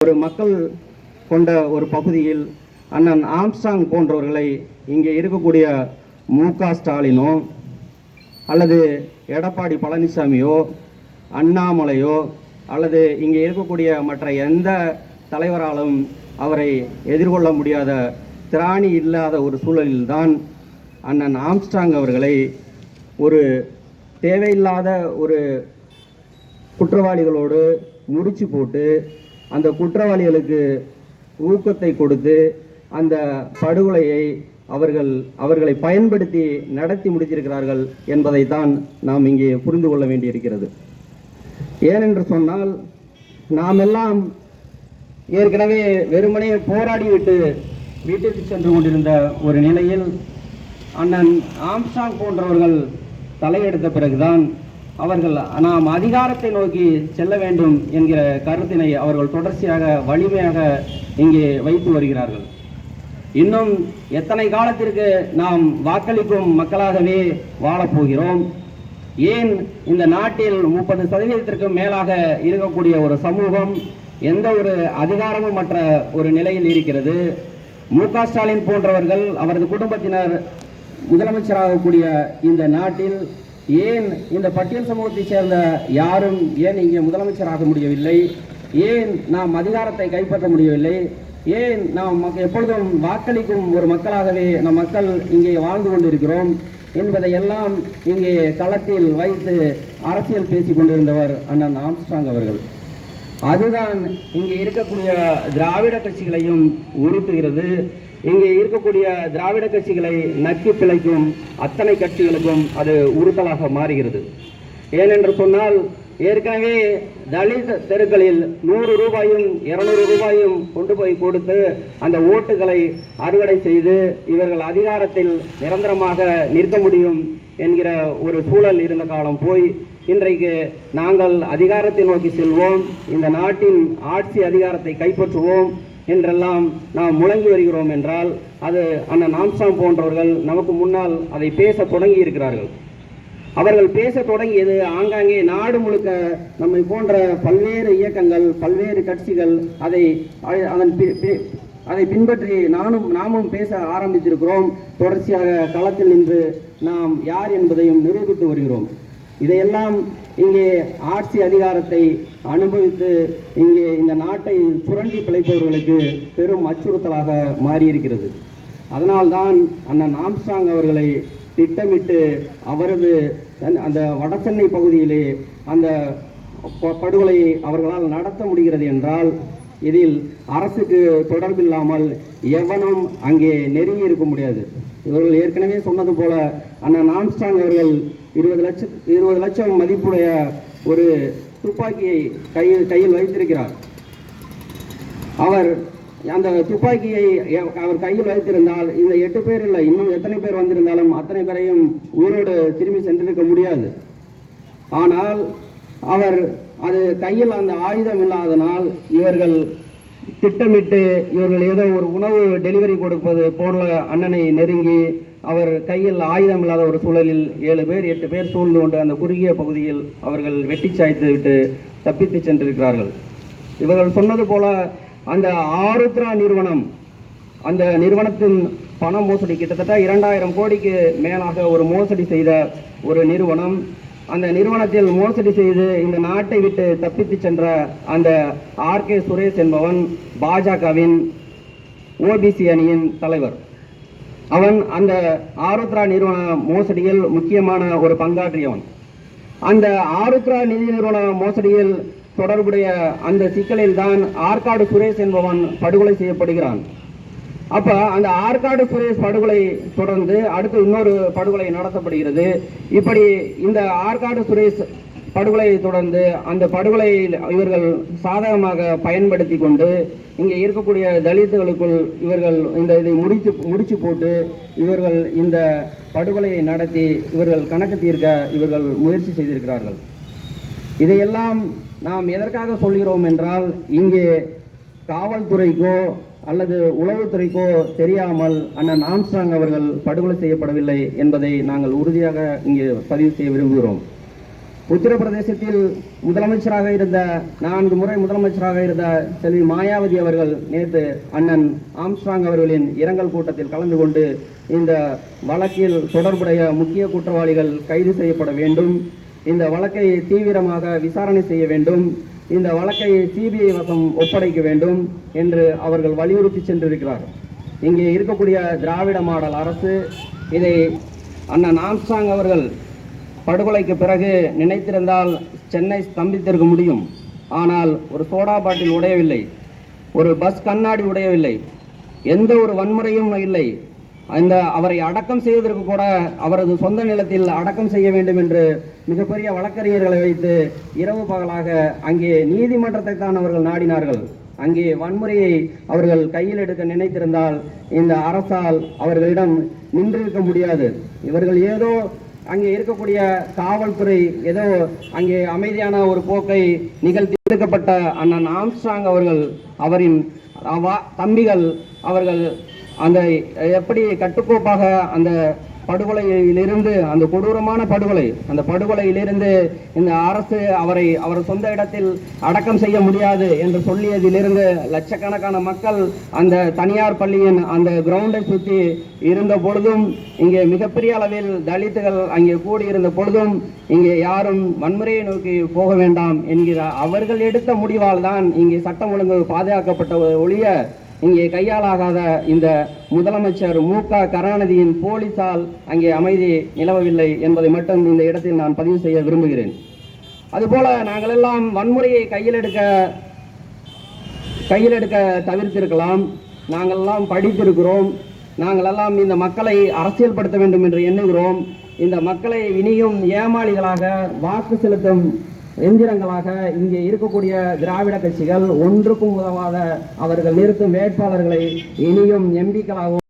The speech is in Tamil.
ஒரு மக்கள் கொண்ட ஒரு பகுதியில் அண்ணன் ஆம்ஸ்டாங் போன்றவர்களை இங்கே இருக்கக்கூடிய மு க ஸ்டாலினோ அல்லது எடப்பாடி பழனிசாமியோ அண்ணாமலையோ அல்லது இங்கே இருக்கக்கூடிய மற்ற எந்த தலைவராலும் அவரை எதிர்கொள்ள முடியாத திராணி இல்லாத ஒரு சூழலில்தான் அண்ணன் ஆம்ஸ்டாங் அவர்களை ஒரு தேவையில்லாத ஒரு குற்றவாளிகளோடு முடிச்சு போட்டு அந்த குற்றவாளிகளுக்கு ஊக்கத்தை கொடுத்து அந்த படுகொலையை அவர்கள் அவர்களை பயன்படுத்தி நடத்தி முடித்திருக்கிறார்கள் என்பதைத்தான் நாம் இங்கே புரிந்து கொள்ள வேண்டியிருக்கிறது. ஏனென்று சொன்னால் நாம் எல்லாம் ஏற்கனவே வெறுமனே போராடிவிட்டு வீட்டிற்கு சென்று கொண்டிருந்த ஒரு நிலையில் அண்ணன் ஆம்சாங் போன்றவர்கள் தலையெடுத்த பிறகுதான் அவர்கள் நாம் அதிகாரத்தை நோக்கி செல்ல வேண்டும் என்கிற கருத்தினை அவர்கள் தொடர்ச்சியாக வலிமையாக இங்கே வைத்து வருகிறார்கள். இன்னும் எத்தனை காலத்திற்கு நாம் வாக்களிக்கும் மக்களாகவே வாழப்போகிறோம் ஏன் இந்த நாட்டில் முப்பது சதவீதத்திற்கும் மேலாக இருக்கக்கூடிய ஒரு சமூகம் எந்த ஒரு அதிகாரமும் மற்ற ஒரு நிலையில் இருக்கிறது? மு க ஸ்டாலின் போன்றவர்கள் அவரது குடும்பத்தினர் முதலமைச்சராகக்கூடிய இந்த நாட்டில் ஏன் இந்த பட்டியல் சமூகத்தைச் சேர்ந்த யாரும் ஏன் இங்கே முதலமைச்சராக முடியவில்லை? ஏன் நாம் அதிகாரத்தை கைப்பற்ற முடியவில்லை? ஏன் நாம் எப்பொழுதும் வாக்களிக்கும் ஒரு மக்களாகவே நம் மக்கள் இங்கே வாழ்ந்து கொண்டிருக்கிறோம் என்பதை எல்லாம் இங்கே களத்தில் வைத்து அரசியல் பேசிக் கொண்டிருந்தவர் அண்ணன் ஆம்ஸ்டாங் அவர்கள். அதுதான் இங்கே இருக்கக்கூடிய திராவிட கட்சிகளையும் உறுத்துகிறது இங்கே இருக்கக்கூடிய திராவிட கட்சிகளை நக்கி பிழைக்கும் அத்தனை கட்சிகளுக்கும் அது உறுத்தலாக மாறுகிறது. ஏனென்று சொன்னால் ஏற்கனவே தலித் தெருக்களில் நூறு ரூபாயும் இருநூறு ரூபாயும் கொண்டு போய் கொடுத்து அந்த ஓட்டுகளை அறுவடை செய்து இவர்கள் அதிகாரத்தில் நிரந்தரமாக நிற்க முடியும் என்கிற ஒரு சூழல் இருந்த காலம் போய் இன்றைக்கு நாங்கள் அதிகாரத்தை நோக்கி செல்வோம். இந்த நாட்டின் ஆட்சி அதிகாரத்தை கைப்பற்றுவோம் என்றெல்லாம் நாம் முழங்கி வருகிறோம் என்றால் அது அண்ணன் ஆம்சாம் போன்றவர்கள் நமக்கு முன்னால் அதை பேச தொடங்கி இருக்கிறார்கள் அவர்கள் பேச தொடங்கியது ஆங்காங்கே நாடு முழுக்க நம்மை போன்ற பல்வேறு இயக்கங்கள் பல்வேறு கட்சிகள் அதை அதன் அதை பின்பற்றி நானும் நாமும் பேச ஆரம்பித்திருக்கிறோம். தொடர்ச்சியாக களத்தில் நின்று நாம் யார் என்பதையும் நிரூபித்து வருகிறோம். இதையெல்லாம் இங்கே ஆட்சி அதிகாரத்தை அனுபவித்து இங்கே இந்த நாட்டை சுரண்டி பிழைப்பவர்களுக்கு பெரும் அச்சுறுத்தலாக மாறியிருக்கிறது. அதனால்தான் அண்ணன் ஆம்ஸ்டாங் அவர்களை திட்டமிட்டு அவரது அந்த வடசென்னை பகுதியிலே அந்த ப- படுகொலையை அவர்களால் நடத்த முடிகிறது என்றால் இதில் அரசுக்கு தொடர்பில்லாமல் எவனும் அங்கே நெருங்கி இருக்க முடியாது. இவர்கள் ஏற்கனவே சொன்னது போல அண்ணன் ஆம்ஸ்டாங் அவர்கள் இருபது லட்சம் இருபது லட்சம் மதிப்புடைய ஒரு துப்பாக்கியை கையில் கையில் வைத்திருக்கிறார். அவர் அந்த துப்பாக்கியை அவர் கையில் வைத்திருந்தால் இந்த எட்டு பேர் இல்லை இன்னும் எத்தனை பேர் வந்திருந்தாலும் அத்தனை பேரையும் உயிரோடு திரும்பி சென்றிருக்க முடியாது. ஆனால் அவர் அது கையில் அந்த ஆயுதம் இல்லாதனால் இவர்கள் திட்டமிட்டு இவர்கள் ஏதோ ஒரு உணவு டெலிவரி கொடுப்பது போன்ற அண்ணனை நெருங்கி அவர் கையில் ஆயுதம் இல்லாத ஒரு சூழலில் ஏழு பேர் எட்டு பேர் சூழ்ந்து கொண்டு அந்த குறுகிய பகுதியில் அவர்கள் வெட்டி சாய்த்து விட்டு தப்பித்து சென்றிருக்கிறார்கள். இவர்கள் சொன்னது போல அந்த ஆருத்ரா நிறுவனம் அந்த நிறுவனத்தின் பண மோசடி கிட்டத்தட்ட இரண்டாயிரம் கோடிக்கு மேலாக ஒரு மோசடி செய்த ஒரு நிறுவனம் அந்த நிறுவனத்தில் மோசடி செய்து இந்த நாட்டை விட்டு தப்பித்து சென்ற அந்த ஆர் கே சுரேஷ் என்பவன் பாஜகவின் ஓபிசி அணியின் தலைவர். அவன் அந்த ஆருத்ரா நிறுவன மோசடியில் முக்கியமான ஒரு பங்காற்றியவன். அந்த ஆருத்ரா நிதி நிறுவன மோசடியில் தொடர்புடைய அந்த சிக்கலில் தான் ஆற்காடு சுரேஷ் என்பவன் படுகொலை செய்யப்படுகிறான். அப்ப அந்த ஆற்காடு சுரேஷ் படுகொலை தொடர்ந்து அடுத்து இன்னொரு படுகொலை நடத்தப்படுகிறது. இப்படி இந்த ஆற்காடு சுரேஷ் படுகொலையை தொடர்ந்து அந்த படுகொலையில் இவர்கள் சாதகமாக பயன்படுத்தி கொண்டு இங்கே இருக்கக்கூடிய தலித்துகளுக்குள் இவர்கள் இந்த இதை முடித்து முடிச்சு போட்டு இவர்கள் இந்த படுகொலையை நடத்தி இவர்கள் கணக்கு தீர்க்க இவர்கள் முயற்சி செய்திருக்கிறார்கள். இதையெல்லாம் நாம் எதற்காக சொல்கிறோம் என்றால் இங்கே காவல்துறைக்கோ அல்லது உளவுத்துறைக்கோ தெரியாமல் அண்ணன் ஆம்ஸ்டாங் அவர்கள் படுகொலை செய்யப்படவில்லை என்பதை நாங்கள் உறுதியாக இங்கே பதிவு செய்ய விரும்புகிறோம். உத்தரப்பிரதேசத்தில் முதலமைச்சராக இருந்த நான்கு முறை முதலமைச்சராக இருந்த செல்வி மாயாவதி அவர்கள் நேற்று அண்ணன் ஆம்ஸ்ட்ராங் அவர்களின் இரங்கல் கூட்டத்தில் கலந்து கொண்டு இந்த வழக்கில் தொடர்புடைய முக்கிய குற்றவாளிகள் கைது செய்யப்பட வேண்டும் இந்த வழக்கை தீவிரமாக விசாரணை செய்ய வேண்டும் இந்த வழக்கை சிபிஐ வசம் ஒப்படைக்க வேண்டும் என்று அவர்கள் வலியுறுத்தி சென்றிருக்கிறார். இங்கே இருக்கக்கூடிய திராவிட மாடல் அரசு இதை அண்ணன் ஆம்சாங் அவர்கள் படுகொலைக்கு பிறகு நினைத்திருந்தால் சென்னை ஸ்தம்பித்திருக்க முடியும். ஆனால் ஒரு சோடா பாட்டில் உடையவில்லை. ஒரு பஸ் கண்ணாடி உடையவில்லை. எந்த ஒரு வன்முறையும் இல்லை. இந்த அவரை அடக்கம் செய்வதற்கு கூட அவரது சொந்த நிலத்தில் அடக்கம் செய்ய வேண்டும் என்று மிகப்பெரிய வழக்கறிஞர்களை வைத்து இரவு பகலாக அங்கே நீதிமன்றத்தை தான் அவர்கள் நாடினார்கள். அங்கே வன்முறையை அவர்கள் கையில் எடுக்க நினைத்திருந்தால் இந்த அரசால் அவர்களிடம் நின்றிருக்க முடியாது. இவர்கள் ஏதோ அங்கே இருக்கக்கூடிய காவல்துறை ஏதோ அங்கே அமைதியான ஒரு போக்கை நிகழ்த்தி எடுக்கப்பட்ட அண்ணன் ஆம்ஸ்டாங் அவர்கள் அவரின் தம்பிகள் அவர்கள் அந்த எப்படி கட்டுக்கோப்பாக அந்த படுகொலையிலிருந்து அந்த கொடூரமான படுகொலை அந்த படுகொலையிலிருந்து இந்த அரசு அவரை அவர் சொந்த இடத்தில் அடக்கம் செய்ய முடியாது என்று சொல்லியதிலிருந்து லட்சக்கணக்கான மக்கள் அந்த தனியார் பள்ளியின் அந்த கிரவுண்டை சுற்றி இருந்த பொழுதும் இங்கே மிகப்பெரிய அளவில் தலித்துகள் அங்கே கூடியிருந்த பொழுதும் இங்கே யாரும் வன்முறையை நோக்கி போக வேண்டாம் என்கிற அவர்கள் எடுத்த முடிவால் தான் இங்கே சட்டம் ஒழுங்கு பாதுகாக்கப்பட்ட ஒழிய இங்கே கையாளாகாத இந்த முதலமைச்சர் மு க கருணாநிதியின் போலீசால் அங்கே அமைதி நிலவவில்லை என்பதை மட்டும் இந்த இடத்தில் நான் பதிவு செய்ய விரும்புகிறேன். அதுபோல நாங்கள் எல்லாம் வன்முறையை கையில் எடுக்க கையில் எடுக்க தவிர்த்திருக்கலாம். நாங்களெல்லாம் படித்திருக்கிறோம். நாங்களெல்லாம் இந்த மக்களை அரசியல்படுத்த வேண்டும் என்று எண்ணுகிறோம். இந்த மக்களை இனியும் ஏமாளிகளாக வாக்கு செலுத்தும் எந்திரங்களாக இங்கே இருக்கக்கூடிய திராவிட கட்சிகள் ஒன்றுக்கும் உதவாத அவர்கள் நிறுத்தும் வேட்பாளர்களை இனியும் எம்பிக்களாகவும்